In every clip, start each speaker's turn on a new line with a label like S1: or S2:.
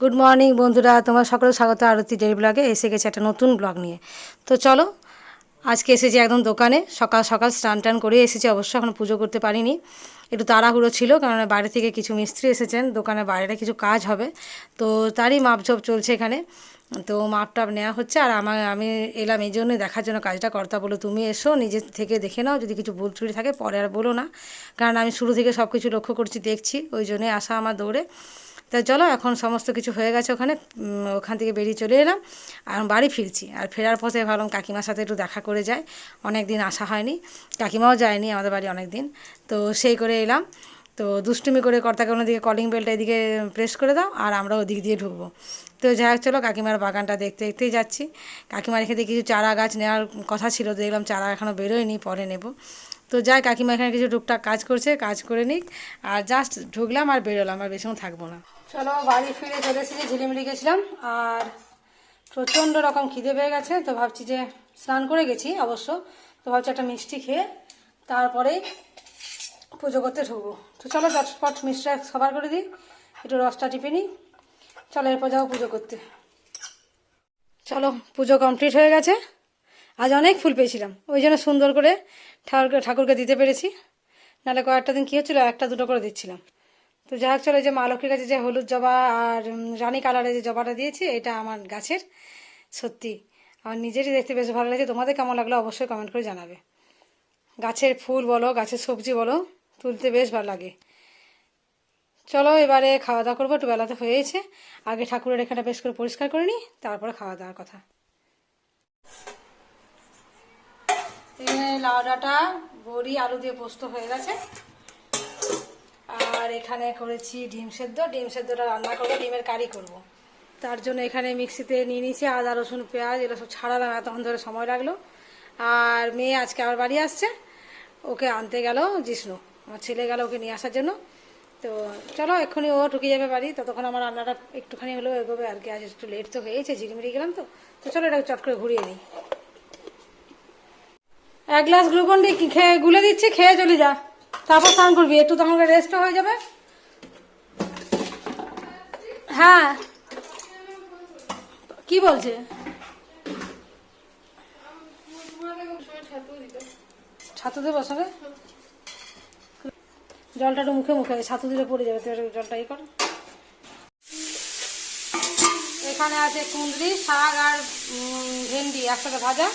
S1: Good morning বন্ধুরা। তোমার সকলে স্বাগত। আরতি ডেলি ব্লগে এসে গেছে একটা নতুন ব্লগ নিয়ে। তো চলো, আজকে এসেছি একদম দোকানে। সকাল সকাল স্নান টান করে এসেছি। অবশ্য এখন পুজো করতে পারিনি। একটু তাড়াহুড়ো ছিল, কারণ বাইরে থেকে কিছু মিস্ত্রি এসেছেন। দোকানের বাইরে কিছু কাজ হবে। তো তারই মাপঝোপ চলছে এখানে। তো মাপ টাপ নেওয়া হচ্ছে। আর আমার, আমি এলাম এই জন্য দেখার জন্য কাজটা। কর্তা বলো তুমি এসো, নিজে থেকে দেখে নাও। যদি কিছু ভুল থাকে, পরে আর বলো না। কারণ আমি শুরু থেকে সব কিছু লক্ষ্য করছি, দেখছি। ওই জন্যে আসা আমার দৌড়ে। তা চলো, এখন সমস্ত কিছু হয়ে গেছে ওখানে ওখান থেকে বেরিয়ে চলে এলাম, আর বাড়ি ফিরছি। আর ফেরার পথে ভাবলাম কাকিমার সাথে একটু দেখা করে যায় অনেক দিন আসা হয়নি, কাকিমাও যায়নি আমাদের বাড়ি অনেক দিন, তো সেই করে এলাম। তো দুষ্টুমি করে কর্তাকে অন্যদিকে কলিং বেলটা এদিকে প্রেস করে দাও, আর আমরা ওদিক দিয়ে ঢুকবো। তো যাই হোক, চলো কাকিমার বাগানটা দেখতে দেখতেই যাচ্ছি। কাকিমার এখানে কিছু চারা গাছ নেওয়ার কথা ছিল, দেখলাম চারা এখনও বেরোয়নি, পরে নেব। তো যাই, কাকিমা এখানে কিছু টুকটাক কাজ করছে, কাজ করে নিক। আর জাস্ট ঢুকলাম আর বেরোলাম, আর বেশিক্ষণ থাকব না। চলো, বাড়ি ফিরে চলে এসেছি, ঝিলিমিলি গেছিলাম। আর প্রচণ্ড রকম খিদে পেয়ে গেছে, তো ভাবছি যে স্নান করে গেছি অবশ্য। তো ভাবছি একটা মিষ্টি খেয়ে তারপরেই পুজো করতে ঢুকবো। তো চলো, চটপট মিষ্টিটা সবার করে দিই, একটু রসটা টিপে নিই। চলো, এরপর যাব পুজো করতে। চলো, পুজো কমপ্লিট হয়ে গেছে। আজ অনেক ফুল পেয়েছিলাম। ওই জন্য সুন্দর করে ঠাকুরকে ঠাকুরকে দিতে পেরেছি। নাহলে কয়েকটা দিন কী হচ্ছিল, একটা দুটো করে দিচ্ছিলাম। তো যাই হোক, চলো যে মা লক্ষ্মীর কাছে যে হলুদ জবা আর রানী কালারের যে জবাটা দিয়েছি, এটা আমার গাছের। সত্যি, আমার নিজেরই দেখতে বেশ ভালো লাগছে। তোমাদের কেমন লাগল অবশ্যই কমেন্ট করে জানাবে। গাছের ফুল বলো, গাছের সবজি বলো, তুলতে বেশ ভালো লাগে। চলো এবারে খাওয়া দাওয়া করব, একটু বেলাতে হয়েছে। আগে ঠাকুরের এখানটা বেশ করে পরিষ্কার করে নিই, তারপরে খাওয়া দাওয়ার কথা। এখানে লাউ ডাঁটা বড়ি, আলু দিয়ে পোস্ত হয়ে গেছে। আর এখানে করেছি ডিম সেদ্ধ। ডিম সেদ্ধটা রান্না করব, ডিমের কারি করব। তার জন্য এখানে মিক্সিতে নিয়ে নিয়েছি আদা, রসুন, পেঁয়াজ, এগুলো সব ছাড়ালাম, এতক্ষণ ধরে সময় লাগল। আর মেয়ে আজকে আবার বাড়ি আসছে। ওকে আনতে গেল জিষ্ণু। আমার ছেলে গেল ওকে নিয়ে আসার জন্য। তো চলো, এক্ষুনি ও ঢুকে যাবে বাড়ি। ততক্ষণ আমার রান্নাটা একটুখানি হলেও এগোবে আর কি। আজ একটু লেট তো হয়েছে, ঝিরিমিরি গেলাম তো। তো চলো এটা চট করে ঘুরিয়ে নিই। এক গ্লাস গ্লুকন ডি খেয়ে গুলে দিচ্ছি, খেয়ে চলে যা। তারপর স্নান করবি, একটু তখন রেস্টও হয়ে যাবে। হ্যাঁ। কি বলছে? ছাতু বসাবে? জলটা একটু মুখে মুখে ছাতু দিলে পড়ে যাবে, তুই জলটা ই কর। এখানে আছে কুঁদরি, শাক আর ভেন্ডি একসাথে ভাজা।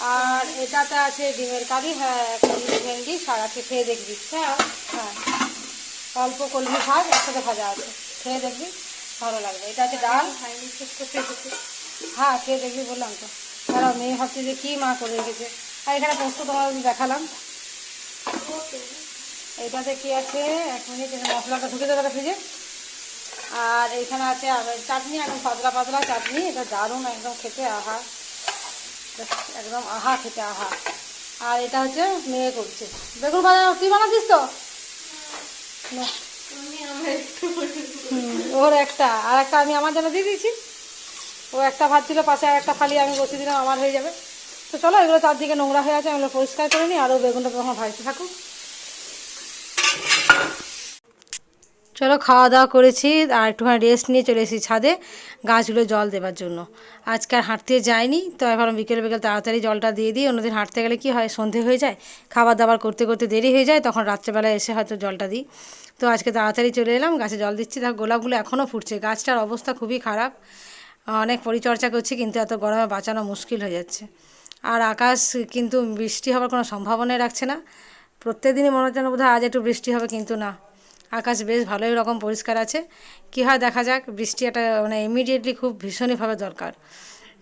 S1: আর এটাতে আছে ডিমের কারি হ্যাঁ কুঁদরি ভেন্ডি আছে খেয়ে দেখবি হ্যাঁ হ্যাঁ। অল্প কলমি শাক একসাথে ভাজা আছে খেয়ে দেখবি ভালো লাগবে। এটা আছে ডাল। হ্যাঁ খেয়ে দেখবি বললাম তো। তারা মেয়ে ভাবছে যে কী মা করে রেখেছে। আর এখানে পোস্ত তোমার দেখালাম। এটাতে কি আছে? এক মিনিট এখানে মশলাটা ঢুকে দেবে ফ্রিজে। আর এখানে আছে চাটনি একদম পাতলা পাতলা চাটনি। এটা দারুণ একদম খেতে আহা। একদম আহা খেতে আহা। আর এটা হচ্ছে মেয়ে করছে। বেগুন ভাজা তুই বানাচ্ছিস তো? ওর একটা। আর একটা আমি আমার জন্য দিয়ে দিয়েছি। ও একটা ভাত ছিল পাশে আর একটা ফালি আমি বসিয়ে দিলাম, আমার হয়ে যাবে। তো চলো, এগুলো চারদিকে নোংরা হয়ে আছে, আমি পরিষ্কার করে নিই আরও বেগুনটা তখন ভাজতে থাকুক। চলো খাওয়া দাওয়া করেছি আর একটুখানি রেস্ট নিয়ে চলে এসেছি ছাদে গাছগুলো জল দেওয়ার জন্য। আজকে আর হাঁটতে যাইনি, তো এবার বিকেল বিকেল তাড়াতাড়ি জলটা দিয়ে দিই। অন্যদিন হাঁটতে গেলে কি হয়, সন্ধে হয়ে যায় খাবার দাবার করতে করতে দেরি হয়ে যায়, তখন রাত্রেবেলায় এসে হয়তো জলটা দিই। তো আজকে তাড়াতাড়ি চলে এলাম, গাছে জল দিচ্ছি। দেখো গোলাপগুলো এখনও ফুটছে, গাছটার অবস্থা খুবই খারাপ। অনেক পরিচর্যা করছি, কিন্তু এত গরমে বাঁচানো মুশকিল হয়ে যাচ্ছে। আর আকাশ কিন্তু বৃষ্টি হওয়ার কোনো সম্ভাবনাই রাখছে না। প্রত্যেক দিনই মনে হচ্ছে না বোধহয় আজ একটু বৃষ্টি হবে, কিন্তু না। আকাশ বেশ ভালোই রকম পরিষ্কার আছে। কী হয় দেখা যাক বৃষ্টি একটা মানে ইমিডিয়েটলি খুব ভীষণইভাবে দরকার।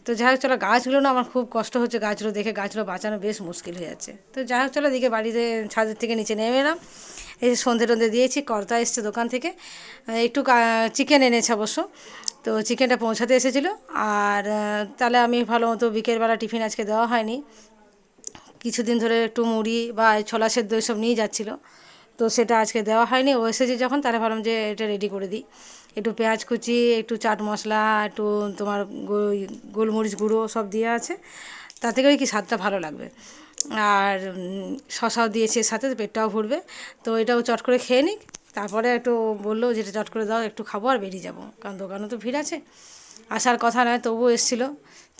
S1: তো যাই হোক, চলো গাছগুলো না আমার খুব কষ্ট হচ্ছে গাছগুলো দেখে, গাছগুলো বাঁচানো বেশ মুশকিল হয়ে যাচ্ছে। তো যাই হোক, চলো দিকে বাড়িতে ছাদের থেকে নিচে নেমে এলাম। এই যে সন্ধে টন্ধে দিয়েছি, কর্তা এসছে দোকান থেকে। একটু চিকেন এনেছে অবশ্য। তো চিকেনটা পৌঁছাতে এসেছিল। আর তাহলে আমি ভালো মতো বিকেলবেলা টিফিন আজকে দেওয়া হয়নি। কিছুদিন ধরে একটু মুড়ি বা ছোলা সেদ্ধ এসব নিয়ে যাচ্ছিল। তো সেটা আজকে দেওয়া হয়নি। ও এসেছে যখন তারা ভাবলাম যে এটা রেডি করে দিই। একটু পেঁয়াজ কুচি, একটু চাট মশলা, একটু তোমার গোলমরিচ গুঁড়ো সব দেওয়া আছে। তাতে করে কি স্বাদটা ভালো লাগবে। আর শশাও দিয়েছে সাথে, পেটটাও ভরবে। তো এটাও চট করে খেয়ে নিক। তারপরে একটু বলল যেটা চট করে দাও, একটু খাব আর বেরিয়ে যাব। কারণ দোকানে তো ভিড় আছে। আসার কথা নয়, তবুও এসেছিল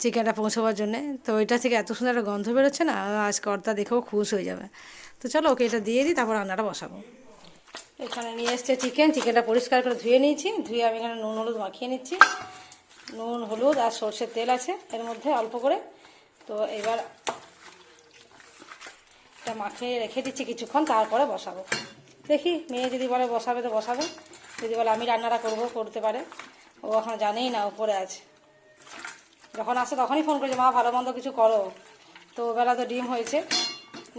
S1: চিকেনটা পৌঁছবার জন্যে। তো ওইটা থেকে এত সুন্দর একটা গন্ধ বেরোচ্ছে না আজ কর্তা দেখেও খুশ হয়ে যাবে। তো চলো ওকে এটা দিয়ে দিই, তারপর রান্নাটা বসাবো। এখানে নিয়ে এসছে চিকেন চিকেনটা পরিষ্কার করে ধুয়ে নিয়েছি। ধুয়ে আমি এখানে নুন, হলুদ মাখিয়ে নিচ্ছি। নুন, হলুদ আর সর্ষের তেল আছে, এর মধ্যে অল্প করে। তো এবার এটা মাখিয়ে রেখে দিচ্ছি কিছুক্ষণ, তারপরে বসাবো। দেখি, মেয়ে যদি বলে বসাবে তো বসাবে। যদি বলে আমি রান্নাটা করব, করতে পারে। ও এখন জানেই না, উপরে আছে। যখন আসে তখনই ফোন করেছে, মা, ভালো মন্দ কিছু করো। তো ওবেলা তো ডিম হয়েছে।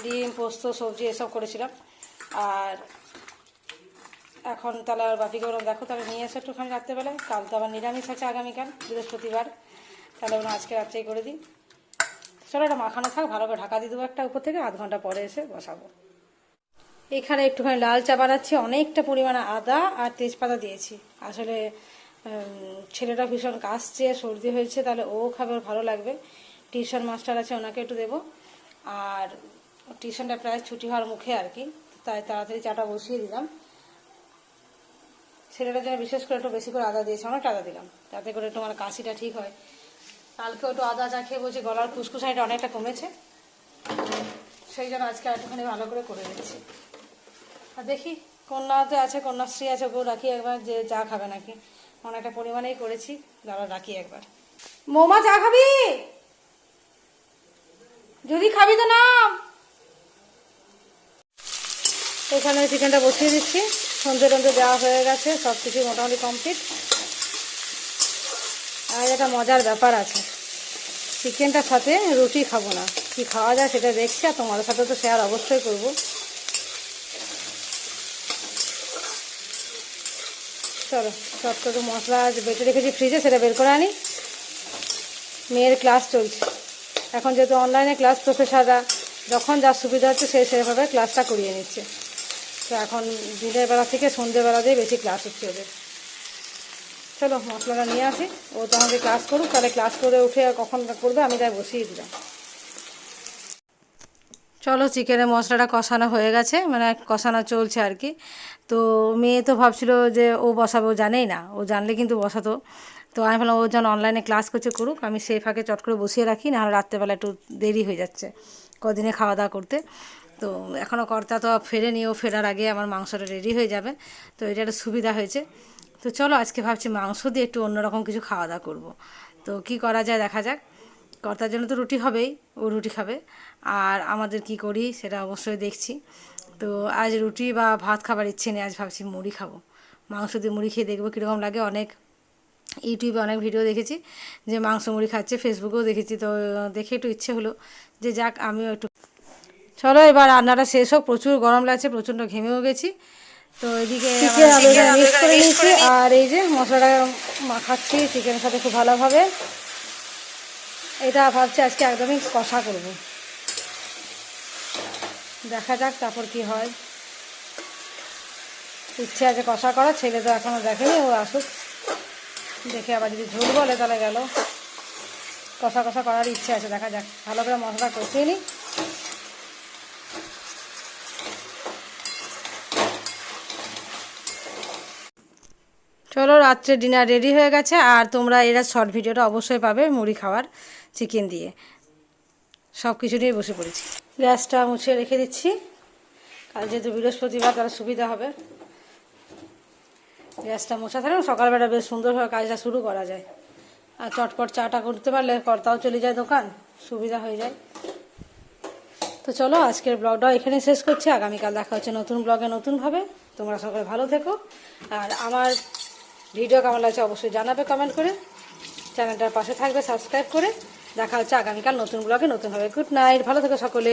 S1: ডিম, পোস্ত, সবজি এসব করেছিলাম। আর এখন তাহলে আর বাপিকে ওরকম দেখো তাহলে নিয়ে এসে একটুখানি রাত্রেবেলায়। কাল তো আবার নিরামিষ আছে আগামীকাল, বৃহস্পতিবার। তাহলে ওরা আজকে রাত্রেই করে দিই। চলো এটা মাখানো থাক, ভালো করে ঢাকা দিয়ে দেবো একটা উপর থেকে, আধ ঘণ্টা পরে এসে বসাবো। এখানে একটুখানি লাল চা বানাচ্ছি, অনেকটা পরিমাণে আদা আর তেজপাতা দিয়েছি। আসলে ছেলেটা ভীষণ কাশছে, সর্দি হয়েছে, তাহলে ও খাবে ওর ভালো লাগবে। টিউশন মাস্টার আছে, ওনাকে একটু দেবো। আর টিউশনটা প্রায় ছুটি হওয়ার মুখে আর কি, তাই তাড়াতাড়ি চাটা বসিয়ে দিলাম। ছেলেটার জন্য বিশেষ করে একটু বেশি করে আদা দিয়েছি, অনেকটা আদা দিলাম, তাতে করে একটু আমার কাশিটা ঠিক হয়। কালকে একটু আদা চা খেয়ে বলছি গলার ফুসকুসাইটা অনেকটা কমেছে, সেই জন্য আজকে একটুখানি ভালো করে করে দিচ্ছি আর দেখি কন্যাতে আছে, কন্যাশ্রী আছে, ওকেও রাখি একবার যে চা খাবে নাকি। অনেকটা পরিমাণেই করেছি দাঁড়া রাখি একবার। মৌমা, চা খাবি? যদি খাবি তো নাম। এখানে চিকেনটা বসিয়ে দিচ্ছি। সন্ধে টন্ধে দেওয়া হয়ে গেছে সব কিছু মোটামুটি কমপ্লিট আর একটা মজার ব্যাপার আছে। চিকেনটার সাথে রুটি খাব না। কি খাওয়া যায় সেটা দেখছি, আর তোমাদের সাথে তো শেয়ার অবশ্যই করব। চলো চট করে মশলা বেটে রেখেছি ফ্রিজে সেটা বের করে আনি। মেয়ের ক্লাস চলছে। এখন যেহেতু অনলাইনে ক্লাস প্রফেসররা যখন যা সুবিধা হচ্ছে সে সেভাবে ক্লাসটা করিয়ে নিচ্ছে। তো এখন দিনের বেলা থেকে সন্ধ্যেবেলা দিয়ে বেশি ক্লাস হচ্ছে ওদের। চলো, মশলাটা নিয়ে আসি। ও তো আমাকে ক্লাস করুক, তাহলে ক্লাস করে উঠে কখন করবে আমি তাই বসিয়ে দিলাম। চলো চিকেনের মশলাটা কষানো হয়ে গেছে মানে কষানো চলছে আর কি। তো মেয়ে তো ভাবছিল যে ও বসাবে, ও জানেই না, ও জানলে কিন্তু বসাতো। তো আমি ভাবলাম, ও যখন অনলাইনে ক্লাস করছে করুক, আমি সেই ফাঁকে চট করে বসিয়ে রাখি, নাহলে রাত্রেবেলা একটু দেরি হয়ে যাচ্ছে, কদিনে খাওয়া দাওয়া করতে। তো এখনও কর্তা তো ফেরেনি, ও ফেরার আগে আমার মাংসটা রেডি হয়ে যাবে। তো এটা একটা সুবিধা হয়েছে। তো চলো আজকে ভাবছি মাংস দিয়ে একটু অন্যরকম কিছু খাওয়া দাওয়া করব। তো কি করা যায় দেখা যাক। কর্তার জন্য তো রুটি হবেই, ও রুটি খাবে। আর আমাদের কি করি সেটা অবশ্যই দেখছি। তো আজ রুটি বা ভাত খাবার ইচ্ছে নেই, আজ ভাবছি মুড়ি খাব। মাংস দিয়ে মুড়ি খেয়ে দেখব কীরকম লাগে। অনেক ইউটিউবে অনেক ভিডিও দেখেছি যে মাংস মুড়ি খাচ্ছে, ফেসবুকেও দেখেছি। তো দেখে একটু ইচ্ছে হলো যে যাক, আমিও একটু চলো এবার রান্নাটা শেষ হোক প্রচুর গরম লাগছে প্রচণ্ড ঘেমেও গেছি। তো এদিকে মিক্স করে নিয়েছি আর এই যে মশলাটা মাখাচ্ছি চিকেনের সাথে খুব ভালোভাবে। এটা ভাবছি আজকে একদমই কষা করব। দেখা যাক তারপর কি হয়। ইচ্ছে আছে কষা করা ছেলে তো এখনও দেখেনি ও আসুক। দেখে আবার যদি ঝোল বলে তাহলে গেল। কষা কষা করার ইচ্ছে আছে দেখা যাক। ভালো করে মশলা কষিয়ে নিই। চলো রাত্রে ডিনার রেডি হয়ে গেছে, আর তোমরা এরা শর্ট ভিডিওটা অবশ্যই পাবে মুড়ি খাওয়ার চিকেন দিয়ে। সব কিছু নিয়ে বসে পড়েছি। গ্যাসটা মুছে রেখে দিচ্ছি। কাল যেহেতু বৃহস্পতিবার, তাহলে সুবিধা হবে। গ্যাসটা মোছা থাকলে সকালবেলা বেশ সুন্দরভাবে কাজটা শুরু করা যায়। আর চটপট চাটা করতে পারলে কর্তাও চলে যায় দোকান, সুবিধা হয়ে যায়। তো চলো আজকের ব্লগটাও এখানে শেষ করছি। আগামীকাল দেখা হচ্ছে নতুন ব্লগে নতুনভাবে। তোমরা সকলে ভালো থেকো। আর আমার ভিডিও কেমন লাগছে অবশ্যই জানাবে কমেন্ট করে। চ্যানেলটার পাশে থাকবে সাবস্ক্রাইব করে। দেখা হচ্ছে আগামীকাল নতুন ব্লগে নতুনভাবে গুড নাইট ভালো থেকো সকলে।